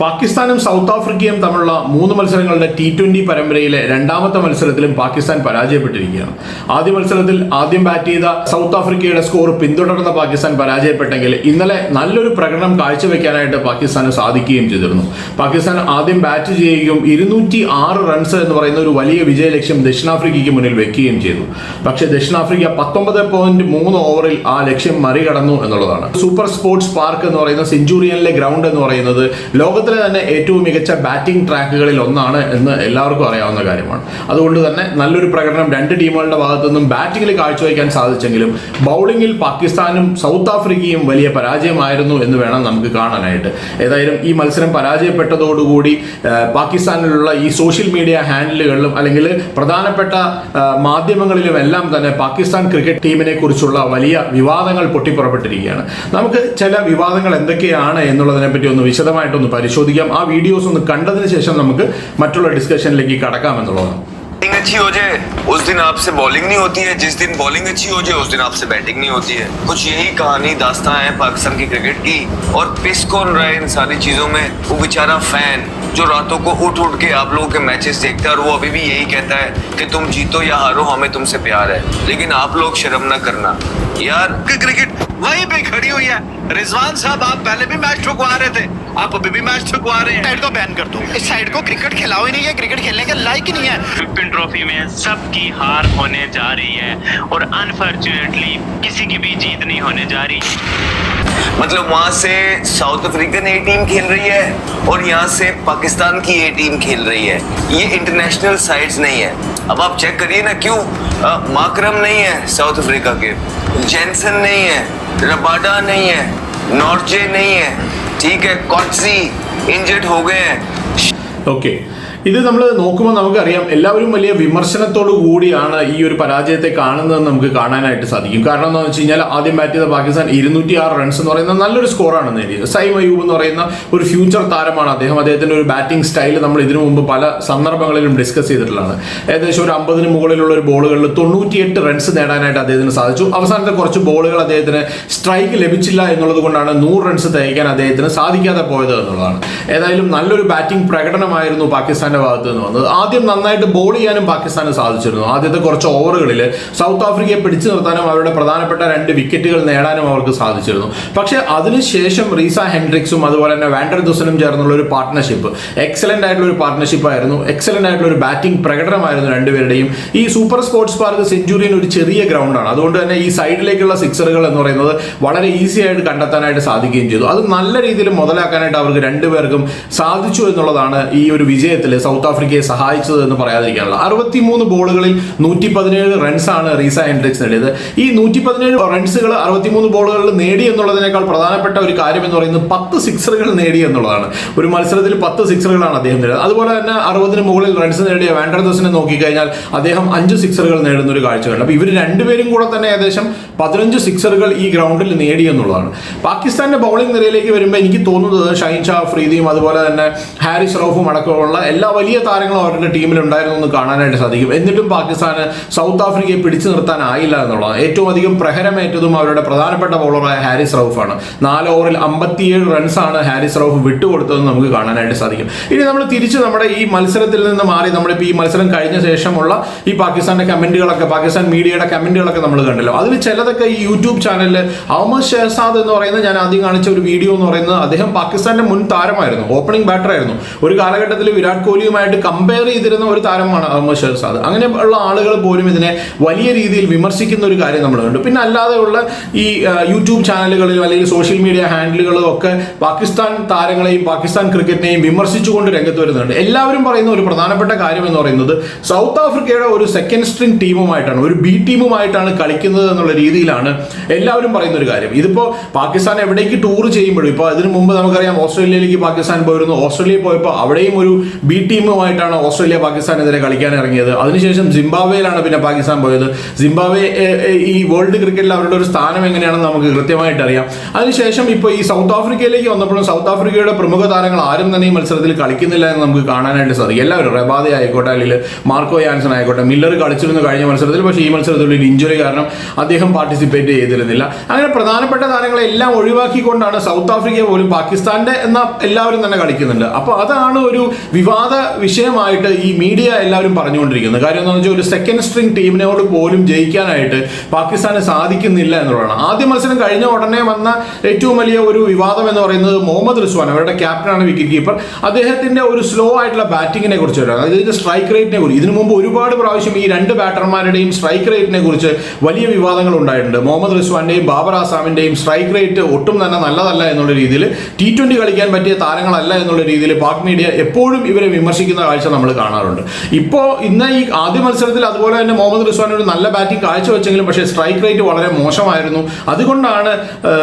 പാകിസ്ഥാനും സൗത്ത് ആഫ്രിക്കയും തമ്മിലുള്ള മൂന്ന് മത്സരങ്ങളുടെ ടി ട്വന്റി പരമ്പരയിലെ രണ്ടാമത്തെ മത്സരത്തിലും പാകിസ്ഥാൻ പരാജയപ്പെട്ടിരിക്കുകയാണ്. ആദ്യ മത്സരത്തിൽ ആദ്യം ബാറ്റ് ചെയ്ത സൗത്ത് ആഫ്രിക്കയുടെ സ്കോർ പിന്തുടർന്ന പാകിസ്ഥാൻ പരാജയപ്പെട്ടെങ്കിൽ ഇന്നലെ നല്ലൊരു പ്രകടനം കാഴ്ചവെക്കാനായിട്ട് പാകിസ്ഥാന് സാധിക്കുകയും ചെയ്തിരുന്നു. പാകിസ്ഥാൻ ആദ്യം ബാറ്റ് ചെയ്യുകയും ഇരുന്നൂറ്റി ആറ് റൺസ് എന്ന് പറയുന്ന ഒരു വലിയ വിജയലക്ഷ്യം ദക്ഷിണാഫ്രിക്കയ്ക്ക് മുന്നിൽ വെക്കുകയും ചെയ്തു. പക്ഷേ ദക്ഷിണാഫ്രിക്ക പത്തൊമ്പത് പോയിന്റ് മൂന്ന് ഓവറിൽ ആ ലക്ഷ്യം മറികടന്നു എന്നുള്ളതാണ്. സൂപ്പർ സ്പോർട്സ് പാർക്ക് എന്ന് പറയുന്ന സെഞ്ചുറിയനിലെ ഗ്രൗണ്ട് എന്ന് പറയുന്നത് ലോകത്തിലെ തന്നെ ഏറ്റവും മികച്ച ബാറ്റിംഗ് ട്രാക്കുകളിൽ ഒന്നാണ് എന്ന് എല്ലാവർക്കും അറിയാവുന്ന കാര്യമാണ്. അതുകൊണ്ട് തന്നെ നല്ലൊരു പ്രകടനം രണ്ട് ടീമുകളുടെ ഭാഗത്തു നിന്നും ബാറ്റിംഗിൽ കാഴ്ചവെക്കാൻ സാധിച്ചെങ്കിലും ബൗളിംഗിൽ പാകിസ്ഥാനും സൗത്ത് ആഫ്രിക്കയും വലിയ പരാജയമായിരുന്നു എന്ന് വേണം നമുക്ക് കാണാനായിട്ട്. ഏതായാലും ഈ മത്സരം പരാജയപ്പെട്ടതോടുകൂടി പാകിസ്ഥാനിലുള്ള ഈ സോഷ്യൽ മീഡിയ ഹാൻഡിലുകളിലും അല്ലെങ്കിൽ പ്രധാനപ്പെട്ട മാധ്യമങ്ങളിലും എല്ലാം തന്നെ പാകിസ്ഥാൻ ക്രിക്കറ്റ് ടീമിനെ കുറിച്ചുള്ള വലിയ വിവാദങ്ങൾ പൊട്ടിപ്പുറപ്പെട്ടിരിക്കുകയാണ്. നമുക്ക് ചില വിവാദങ്ങൾ എന്തൊക്കെയാണ് എന്നുള്ളതിനെ പറ്റി ഒന്ന് വിശദമായിട്ടൊന്ന് പരിശോധിക്കാം ആ വീഡിയോസ് ഒന്ന് കണ്ടതിന് ശേഷം നമുക്ക് മറ്റുള്ള ഡിസ്കഷനിലേക്ക് കടക്കാം എന്നുള്ളതാണ് बैटिंग अच्छी हो जाए उस दिन आपसे बॉलिंग नहीं होती है जिस दिन बॉलिंग अच्छी हो जाए उस दिन आपसे बैटिंग नहीं होती है कुछ यही कहानी दास्तां है पाकिस्तान की क्रिकेट की और पिस कौन रहा है इन सारी चीजों में वो बेचारा फैन जो रातों को उठ उठ के आप लोगों के मैचेस देखता है और वो अभी भी यही कहता है कि तुम जीतो या हारो हमें तुमसे प्यार है लेकिन आप लोग शर्म ना करना यार क्रिकेट वहीं पे खड़ी हुई है रिजवान साहब आप पहले भी मैच ठुकवा रहे थे आप अभी भी मैच ठुकवा रहे हैं। साइड को बैन कर दो इस साइड को क्रिकेट खिलाओ ही नहीं है क्रिकेट खेलने का लायक ही नहीं है। विपिन ट्रॉफी में सबकी हार होने जा रही है और अनफॉर्चुनेटली किसी की भी जीत नहीं होने जा रही। मतलब वहाँ से साउथ अफ्रीकन ए टीम खेल रही है और यहाँ से पाकिस्तान की ए टीम खेल रही है। ये इंटरनेशनल साइड्स नहीं है। अब आप चेक करिए ना क्यों? माकरम नहीं है साउथ अफ्रीका के। जेंसन नहीं है। रबाडा नहीं है। नॉर्जे नहीं है। ठीक है कौन सी इंजर्ड हो गए हैं ओके okay. ഇത് നമ്മൾ നോക്കുമ്പോൾ നമുക്കറിയാം എല്ലാവരും വലിയ വിമർശനത്തോടു കൂടിയാണ് ഈ ഒരു പരാജയത്തെ കാണുന്നതെന്ന് നമുക്ക് കാണാനായിട്ട് സാധിക്കും. കാരണം എന്താണെന്ന് വെച്ച് കഴിഞ്ഞാൽ ആദ്യം ബാറ്റ് ചെയ്ത പാകിസ്ഥാൻ ഇരുന്നൂറ്റി ആറ് റൺസ് എന്ന് പറയുന്ന നല്ലൊരു സ്കോറാണ് നേടിയത്. സൈം മയൂബ് എന്ന് പറയുന്ന ഒരു ഫ്യൂച്ചർ താരമാണ് അദ്ദേഹം. അദ്ദേഹത്തിന്റെ ഒരു ബാറ്റിംഗ് സ്റ്റൈൽ നമ്മൾ ഇതിനു മുമ്പ് പല സന്ദർഭങ്ങളിലും ഡിസ്കസ് ചെയ്തിട്ടുള്ളതാണ്. ഏകദേശം ഒരു അമ്പതിന് മുകളിലുള്ള ഒരു ബോളുകളിൽ തൊണ്ണൂറ്റിയെട്ട് റൺസ് നേടാനായിട്ട് അദ്ദേഹത്തിന് സാധിച്ചു. അവസാനത്തെ കുറച്ച് ബോളുകൾ അദ്ദേഹത്തിന് സ്ട്രൈക്ക് ലഭിച്ചില്ല എന്നുള്ളത് കൊണ്ടാണ് നൂറ് റൺസ് തികയ്ക്കാൻ അദ്ദേഹത്തിന് സാധിക്കാതെ പോയത് എന്നുള്ളതാണ്. ഏതായാലും നല്ലൊരു ബാറ്റിംഗ് പ്രകടനമായിരുന്നു പാകിസ്ഥാന്റെ ഭാഗത്ത് നിന്ന് വന്നത്. ആദ്യം നന്നായിട്ട് ബോൾ ചെയ്യാനും പാകിസ്ഥാന് സാധിച്ചിരുന്നു. ആദ്യത്തെ കുറച്ച് ഓവറുകളിൽ സൗത്ത് ആഫ്രിക്കയെ പിടിച്ചു നിർത്താനും അവരുടെ പ്രധാനപ്പെട്ട രണ്ട് വിക്കറ്റുകൾ നേടാനും അവർക്ക് സാധിച്ചിരുന്നു. പക്ഷേ അതിനുശേഷം റീസ ഹെൻഡ്രിക്സും അതുപോലെ തന്നെ വാൻഡർ ദുസനും ചേർന്നുള്ള ഒരു പാർട്ട്ണർഷിപ്പ് എക്സലന്റ് ആയിട്ടുള്ള ഒരു പാർട്ട്ണർഷിപ്പ് ആയിരുന്നു. എക്സലന്റ് ആയിട്ടുള്ള ഒരു ബാറ്റിംഗ് പ്രകടനമായിരുന്നു രണ്ടുപേരുടെയും. ഈ സൂപ്പർ സ്പോർട്സ് പാർക്ക് സെഞ്ചുറിയൻ ഒരു ചെറിയ ഗ്രൗണ്ടാണ് അതുകൊണ്ട് തന്നെ ഈ സൈഡിലേക്കുള്ള സിക്സറുകൾ എന്ന് പറയുന്നത് വളരെ ഈസി ആയിട്ട് കണ്ടെത്താനായിട്ട് സാധിക്കുകയും ചെയ്തു. അത് നല്ല രീതിയിൽ മുതലാക്കാനായിട്ട് അവർക്ക് രണ്ടുപേർക്കും സാധിച്ചു എന്നുള്ളതാണ് ഈ ഒരു വിജയത്തിൽ സൗത്ത് ആഫ്രിക്കയെ സഹായിച്ചത് എന്ന് പറയാതിരിക്കാനുള്ള. അറുപത്തി മൂന്ന് ബോളുകളിൽ നൂറ്റി പതിനേഴ് റൺസാണ് റീസ ഹെൻഡ്രിക്സ് നേടിയത്. ഈ നൂറ്റി പതിനേഴ് റൺസുകൾ അറുപത്തിമൂന്ന് ബോളുകളിൽ നേടി എന്നുള്ളതിനേക്കാൾ പ്രധാനപ്പെട്ട ഒരു കാര്യം എന്ന് പറയുന്നത് പത്ത് സിക്സറുകൾ നേടി എന്നുള്ളതാണ്. ഒരു മത്സരത്തിൽ പത്ത് സിക്സറുകളാണ് അദ്ദേഹം നേടിയത്. അതുപോലെ തന്നെ അറുപതിന് മുകളിൽ റൺസ് നേടിയ വാൻഡർദോസിനെ നോക്കിക്കഴിഞ്ഞാൽ അദ്ദേഹം അഞ്ച് സിക്സറുകൾ നേടുന്ന ഒരു കാഴ്ച കണ്ടു അപ്പോൾ ഇവർ രണ്ടുപേരും കൂടെ തന്നെ ഏകദേശം പതിനഞ്ച് സിക്സറുകൾ ഈ ഗ്രൗണ്ടിൽ നേടി എന്നുള്ളതാണ്. പാകിസ്ഥാന്റെ ബൗളിംഗ് നിരയിലേക്ക് വരുമ്പോൾ എനിക്ക് തോന്നുന്നത് ഷൈൻ ഷാ ഫ്രീദിയും അതുപോലെ തന്നെ ഹാരിസ് റൌഫും അടക്കമുള്ള എല്ലാ വലിയ താരങ്ങളും അവരുടെ ടീമിൽ ഉണ്ടായിരുന്നു എന്ന് കാണാനായിട്ട് സാധിക്കും. എന്നിട്ടും പാകിസ്ഥാന് സൗത്ത് ആഫ്രിക്കയെ പിടിച്ചു നിർത്താനായില്ല എന്നുള്ളത് ഏറ്റവും അധികം പ്രഹരമേറ്റതും അവരുടെ പ്രധാനപ്പെട്ട ബൗളറായ ഹാരിസ് റൌഫാണ് നാല് ഓവറിൽ അമ്പത്തിയേഴ് റൺസാണ് ഹാരിസ് റൌഫ് വിട്ടുകൊടുത്തതെന്ന് നമുക്ക് കാണാനായിട്ട് സാധിക്കും. ഇനി നമ്മൾ തിരിച്ച് നമ്മുടെ ഈ മത്സരത്തിൽ നിന്ന് മാറി നമ്മളിപ്പോൾ ഈ മത്സരം കഴിഞ്ഞ ശേഷമുള്ള ഈ പാകിസ്ഥാന്റെ കമന്റുകളൊക്കെ പാകിസ്ഥാൻ മീഡിയയുടെ കമന്റുകളൊക്കെ നമ്മൾ കണ്ടല്ലോ. അതിൽ ചിലതൊക്കെ ഈ യൂട്യൂബ് ചാനലിൽ അഹമ്മദ് ഷെഹസാദ് എന്ന് പറയുന്ന ഞാൻ ആദ്യം കാണിച്ച ഒരു വീഡിയോ എന്ന് പറയുന്നത് അദ്ദേഹം പാകിസ്ഥാന്റെ മുൻ താരമായിരുന്നു. ഓപ്പണിംഗ് ബാറ്റർ ആയിരുന്നു. ഒരു കാലഘട്ടത്തിൽ വിരാട് കോഹ്ലിയുമായിട്ട് കമ്പയർ ചെയ്തിരുന്ന ഒരു താരമാണ് അഹമ്മദ് അങ്ങനെ ഉള്ള ആളുകൾ പോലും ഇതിനെ വലിയ രീതിയിൽ വിമർശിക്കുന്ന ഒരു കാര്യം നമ്മൾ കണ്ടു. പിന്നെ അല്ലാതെയുള്ള ഈ യൂട്യൂബ് ചാനലുകളിലും അല്ലെങ്കിൽ സോഷ്യൽ മീഡിയ ഹാൻഡിലുകളും ഒക്കെ പാകിസ്ഥാൻ താരങ്ങളെയും പാകിസ്ഥാൻ ക്രിക്കറ്റിനെയും വിമർശിച്ചുകൊണ്ട് രംഗത്ത് വരുന്നുണ്ട്. എല്ലാവരും പറയുന്ന ഒരു പ്രധാനപ്പെട്ട കാര്യം എന്ന് പറയുന്നത് സൗത്ത് ആഫ്രിക്കയുടെ ഒരു സെക്കൻഡ് സ്ട്രിംഗ് ടീമുമായിട്ടാണ് ഒരു ബി ടീമുമായിട്ടാണ് കളിക്കുന്നത് എന്നുള്ള രീതിയിലാണ് എല്ലാവരും പറയുന്ന ഒരു കാര്യം. ഇതിപ്പോ പാകിസ്ഥാൻ എവിടേക്ക് ടൂർ ചെയ്യുമ്പോഴും ഇപ്പോൾ അതിനു മുമ്പ് നമുക്കറിയാം ഓസ്ട്രേലിയയിലേക്ക് പാകിസ്ഥാൻ പോയിരുന്നു. ഓസ്ട്രേലിയയിൽ പോയപ്പോൾ അവിടെയും ഒരു ബി ടീമുമായിട്ടാണ് ഓസ്ട്രേലിയ പാകിസ്ഥാനെതിരെ കളിക്കാൻ ഇറങ്ങിയത്. അതിനുശേഷം സിംബാബ്വേയിലാണ് പിന്നെ പാകിസ്ഥാൻ പോയത്. സിംബാബ്വെ ഈ വേൾഡ് ക്രിക്കറ്റിൽ അവരുടെ ഒരു സ്ഥാനം എങ്ങനെയാണെന്ന് നമുക്ക് കൃത്യമായിട്ട് അറിയാം. അതിനുശേഷം ഇപ്പോൾ ഈ സൗത്ത് ആഫ്രിക്കയിലേക്ക് വന്നപ്പോഴും സൗത്ത് ആഫ്രിക്കയുടെ പ്രമുഖ താരങ്ങൾ ആരും തന്നെ ഈ മത്സരത്തിൽ കളിക്കുന്നില്ല എന്ന് നമുക്ക് കാണാനായിട്ട് സാധിക്കും. എല്ലാവരും റബാദ ആയിക്കോട്ടെ അല്ലെങ്കിൽ മാർക്കോ യാൻസൺ ആയിക്കോട്ടെ മില്ലർ കളിച്ചിരുന്നു കഴിഞ്ഞ മത്സരത്തിൽ പക്ഷേ ഈ മത്സരത്തിൽ ഒരു ഇഞ്ചുറി കാരണം അദ്ദേഹം പാർട്ടിസിപ്പേറ്റ് ചെയ്തിരുന്നില്ല. അങ്ങനെ പ്രധാനപ്പെട്ട താരങ്ങളെ എല്ലാം ഒഴിവാക്കിക്കൊണ്ടാണ് സൗത്ത് ആഫ്രിക്ക പോലും പാകിസ്ഥാന്റെ എന്ന എല്ലാവരും തന്നെ കളിക്കുന്നുണ്ട്. അപ്പോൾ അതാണ് ഒരു വിവാദ വിഷയമായിട്ട് ഈ മീഡിയ എല്ലാവരും പറഞ്ഞുകൊണ്ടിരിക്കുന്നത് കാര്യം എന്താണെന്ന് വെച്ചാൽ ഒരു സെക്കൻഡ് സ്ട്രിംഗ് ടീമിനോട് പോലും ജയിക്കാനായിട്ട് പാകിസ്ഥാന് സാധിക്കുന്നില്ല എന്നുള്ളതാണ്. ആദ്യ മത്സരം കഴിഞ്ഞ ഉടനെ വന്ന ഏറ്റവും വലിയ ഒരു വിവാദം എന്ന് പറയുന്നത് മുഹമ്മദ് റിസ്വാൻ അവരുടെ ക്യാപ്റ്റനാണ് വിക്കറ്റ് കീപ്പർ അദ്ദേഹത്തിന്റെ ഒരു സ്ലോ ആയിട്ടുള്ള ബാറ്റിങ്ങിനെ കുറിച്ച് വരാം അതായത് സ്ട്രൈക്ക് റേറ്റിനെ കുറിച്ച്. ഇതിനു മുമ്പ് ഒരുപാട് പ്രാവശ്യം ഈ രണ്ട് ബാറ്റർമാരുടെയും സ്ട്രൈക്ക് റേറ്റിനെ കുറിച്ച് വലിയ വിവാദങ്ങൾ ഉണ്ടായിട്ടുണ്ട്. മുഹമ്മദ് റിസ്വാന്റെയും ബാബർ ആസാമിന്റെയും സ്ട്രൈക്ക് റേറ്റ് ഒട്ടും തന്നെ നല്ലതല്ല എന്നുള്ള രീതിയിൽ ടി ട്വന്റി കളിക്കാൻ പറ്റിയ താരങ്ങളല്ല എന്നുള്ള രീതിയിൽ പാക് മീഡിയ എപ്പോഴും ഇവരെ വിമർശിക്കുന്ന കാഴ്ച നമ്മൾ കാണാറുണ്ട്. ഇപ്പോൾ ഇന്ന് ഈ ആദ്യ മത്സരത്തിൽ അതുപോലെ തന്നെ മുഹമ്മദ് റിസ്വാൻ ഒരു നല്ല ബാറ്റിംഗ് കാഴ്ചവെച്ചെങ്കിലും പക്ഷേ സ്ട്രൈക്ക് റേറ്റ് വളരെ മോശമായിരുന്നു. അതുകൊണ്ടാണ്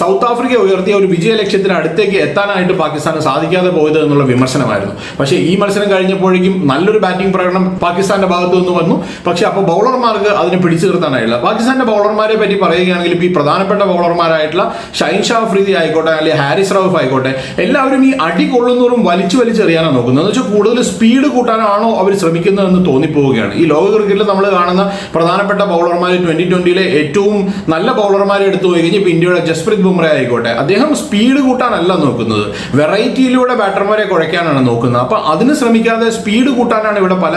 സൗത്ത് ആഫ്രിക്ക ഉയർത്തിയ ഒരു വിജയ ലക്ഷ്യത്തിന് അടുത്തേക്ക് എത്താനായിട്ട് പാകിസ്ഥാന് സാധിക്കാതെ പോയത് എന്നുള്ള വിമർശനമായിരുന്നു. പക്ഷേ ഈ മത്സരം കഴിഞ്ഞപ്പോഴേക്കും നല്ലൊരു ബാറ്റിംഗ് പ്രകടനം പാകിസ്ഥാന്റെ ഭാഗത്തു നിന്ന് വന്നു. പക്ഷേ അപ്പോൾ ബൗളർമാർക്ക് അതിനെ പിടിച്ചു നിർത്താനായില്ല പാകിസ്ഥാന്റെ ബൗളർമാരെ പറ്റി പറയുകയാണെങ്കിൽ ഇപ്പോൾ ഈ പ്രധാനപ്പെട്ട ബൗളർമാരായിട്ടുള്ള ഷൈൻ ഷാ അഫ്രീദി ആയിക്കോട്ടെ അല്ലെങ്കിൽ ഹാരിസ് റൌഫ് ആയിക്കോട്ടെ എല്ലാവരും ഈ അടി കൊള്ളുന്നവരും വലിച്ചു വലിച്ചെറിയാനാണ് നോക്കുന്നത്. എന്ന് വെച്ചാൽ കൂടുതൽ സ്പീഡ് കൂട്ടാനാണോ അവർ ശ്രമിക്കുന്നതെന്ന് തോന്നിപ്പോവുകയാണ്. ഈ ലോക ക്രിക്കറ്റിൽ നമ്മൾ കാണുന്ന പ്രധാനപ്പെട്ട ബൗളർമാർ ട്വന്റി ട്വന്റിയിലെ ഏറ്റവും നല്ല ബൗളർമാരെ എടുത്തു പോയി കഴിഞ്ഞാൽ ഇപ്പോൾ ഇന്ത്യയുടെ ജസ്പ്രീത് ബുംറ ആയിക്കോട്ടെ. അദ്ദേഹം സ്പീഡ് കൂട്ടാനല്ല നോക്കുന്നത്. വെറൈറ്റിയിലൂടെ ബാറ്റർമാരെ കുഴയ്ക്കാനാണ് നോക്കുന്നത്. അപ്പോൾ അതിന് ശ്രമിക്കാതെ സ്പീഡ് കൂട്ടാനാണ് ഇവിടെ പല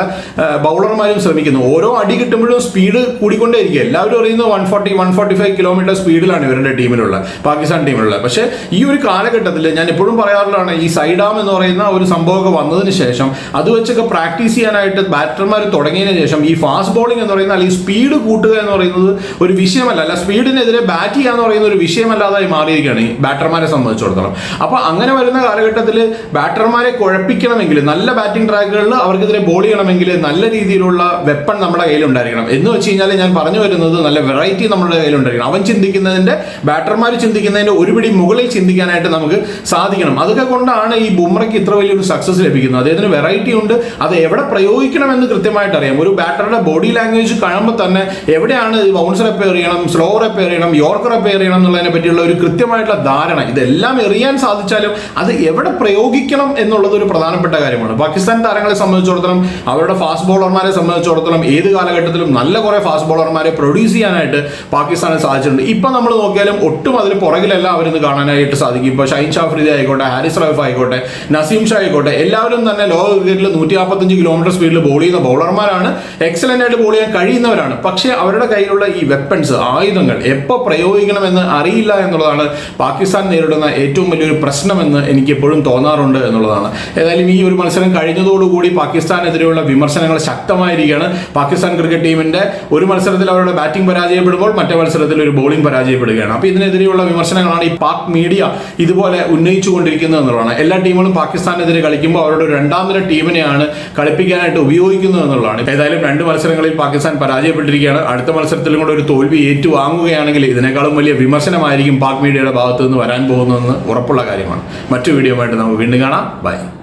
ബൗളർമാരും ശ്രമിക്കുന്നത്. ഓരോ അടി കിട്ടുമ്പോഴും സ്പീഡ് കൂടിക്കൊണ്ടേയിരിക്കും. എല്ലാവരും അറിയുന്നത് one forty one forty five kilometre സ്പീഡിലാണ് ഇവരുടെ ടീമിലുള്ള പാകിസ്ഥാൻ ടീമിലുള്ള പക്ഷേ ഈ ഒരു കാലഘട്ടത്തിൽ ഞാൻ എപ്പോഴും പറയാറുള്ളതാണ് ഈ സൈഡാം എന്ന് പറയുന്ന ഒരു സംഭവമൊക്കെ വന്നതിന് ശേഷം അത് വെച്ചൊക്കെ പ്രാക്ടീസ് ചെയ്യാനായിട്ട് ബാറ്റർമാർ തുടങ്ങിയതിന് ശേഷം ഈ ഫാസ്റ്റ് ബോളിംഗ് എന്ന് പറയുന്ന അല്ലെങ്കിൽ സ്പീഡ് കൂട്ടുക എന്ന് പറയുന്നത് ഒരു വിഷയമല്ല. അല്ല സ്പീഡിനെതിരെ ബാറ്റ് ചെയ്യുക എന്ന് പറയുന്ന ഒരു വിഷയമല്ലാതായി മാറിയിരിക്കുകയാണ് ഈ ബാറ്റർമാരെ സംബന്ധിച്ചിടത്തോളം. അപ്പോൾ അങ്ങനെ വരുന്ന കാലഘട്ടത്തിൽ ബാറ്റർമാരെ കുഴപ്പിക്കണമെങ്കിൽ നല്ല ബാറ്റിംഗ് ട്രാക്കുകളിൽ അവർക്കെതിരെ ബോൾ ചെയ്യണമെങ്കിൽ നല്ല രീതിയിലുള്ള വെപ്പൺ നമ്മുടെ കയ്യിൽ ഉണ്ടായിരിക്കണം. എന്ന് വെച്ച് കഴിഞ്ഞാൽ ഞാൻ പറഞ്ഞു വരുന്നത് നല്ല വെറൈറ്റി നമ്മുടെ കയ്യിൽ ഉണ്ടായിരിക്കണം. അവൻ ചിന്തിക്കുന്നതിന്റെ ബാറ്റർമാർ ചിന്തിക്കുന്നതിന്റെ ഒരുപിടി മുകളിൽ ചിന്തിക്കാനായിട്ട് നമുക്ക് സാധിക്കണം. അതൊക്കെ കൊണ്ടാണ് ഈ ബുംറയ്ക്ക് ഇത്ര വലിയൊരു സക്സസ് ലഭിക്കുന്നത്. അദ്ദേഹത്തിന് വെറൈറ്റി ഉണ്ട്. അത് എവിടെ പ്രയോഗിക്കണമെന്ന് കൃത്യമായിട്ട് അറിയാം ഒരു ബാറ്ററുടെ ബോഡി ലാംഗ്വേജ് കാണുമ്പോൾ തന്നെ എവിടെയാണ് ബൗൺസർ റിപ്പയർ ചെയ്യണം സ്ലോ റിപ്പയർ ചെയ്യണം യോർക്കർ റിപ്പയർ ചെയ്യണം എന്നുള്ളതിനെ പറ്റിയുള്ള ഒരു കൃത്യമായിട്ടുള്ള ധാരണ. ഇതെല്ലാം എറിയാൻ സാധിച്ചാലും അത് എവിടെ പ്രയോഗിക്കണം എന്നുള്ളത് ഒരു പ്രധാനപ്പെട്ട കാര്യമാണ്. പാകിസ്ഥാൻ താരങ്ങളെ സംബന്ധിച്ചിടത്തോളം അവരുടെ ഫാസ്റ്റ് ബോളർമാരെ സംബന്ധിച്ചിടത്തോളം ഏത് കാലഘട്ടത്തിലും നല്ല കുറെ ഫാസ്റ്റ് ബോളർമാരെ പ്രൊഡ്യൂസ് ചെയ്യാനായിട്ട് പാകിസ്ഥാന് സാധിച്ചിട്ടുണ്ട്. ഇപ്പൊ നമ്മൾ നോക്കിയാലും ഒട്ടും അതിന് പുറകിലല്ല അവരിന്ന് കാണാനായിട്ട് സാധിക്കും. ഇപ്പൊ ഷൈൻ ഷാഫ്രിദി ആയിക്കോട്ടെ ഹാരിസ് റൌഫ് ആയിക്കോട്ടെ നസീം ഷാ ആയിക്കോട്ടെ എല്ലാവരും തന്നെ ലോക ക്രിക്കറ്റിൽ നൂറ്റി നാൽപ്പത്തഞ്ച് കിലോമീറ്റർ സ്പീഡിൽ ബോൾ ചെയ്യുന്ന ബൗളർമാരാണ് എക്സലന്റ് ആയിട്ട് ബോൾ ചെയ്യാൻ കഴിയുന്നവരാണ്. പക്ഷേ അവരുടെ കയ്യിലുള്ള ഈ വെപ്പൺസ് ആയുധങ്ങൾ എപ്പോൾ പ്രയോഗിക്കണമെന്ന് അറിയില്ല എന്നുള്ളതാണ് പാകിസ്ഥാൻ നേരിടുന്ന ഏറ്റവും വലിയൊരു പ്രശ്നമെന്ന് എനിക്ക് എപ്പോഴും തോന്നാറുണ്ട് എന്നുള്ളതാണ്. ഏതായാലും ഈ ഒരു മത്സരം കഴിഞ്ഞതോടുകൂടി പാകിസ്ഥാനെതിരെയുള്ള വിമർശനങ്ങൾ ശക്തമായിരിക്കുകയാണ് പാകിസ്ഥാൻ ക്രിക്കറ്റ് ടീമിന്റെ ഒരു മത്സരത്തിൽ അവരുടെ ബാറ്റിംഗ് പരാജയപ്പെടുമ്പോൾ മറ്റേ മത്സരത്തിൽ ഒരു ബോളിംഗ് പരാജയപ്പെടുകയാണ്. അപ്പോൾ ഇതിനെതിരെയുള്ള വിമർശനങ്ങളാണ് ഈ പാക് മീഡിയ ഇതുപോലെ ഉന്നയിച്ചുകൊണ്ടിരിക്കുന്നത് എന്നുള്ളതാണ്. എല്ലാ ടീമുകളും പാകിസ്ഥാനെതിരെ കളിക്കുമ്പോൾ അവരുടെ രണ്ടാം നിര ടീമിനെയാണ് കളിപ്പിക്കാനായിട്ട് ഉപയോഗിക്കുന്നത് എന്നുള്ളതാണ്. ഏതായാലും രണ്ട് മത്സരങ്ങളിൽ പാകിസ്ഥാൻ പരാജയപ്പെട്ടിരിക്കുകയാണ്. അടുത്ത മത്സരത്തിലും കൂടെ ഒരു തോൽവി ഏറ്റുവാങ്ങുകയാണെങ്കിൽ ഇതിനേക്കാളും വലിയ വിമർശനമായിരിക്കും പാക് മീഡിയയുടെ ഭാഗത്തു നിന്ന് വരാൻ പോകുന്നതെന്ന് ഉറപ്പുള്ള കാര്യമാണ്. മറ്റു വീഡിയോ ആയിട്ട് നമുക്ക് വീണ്ടും കാണാം. ബൈ.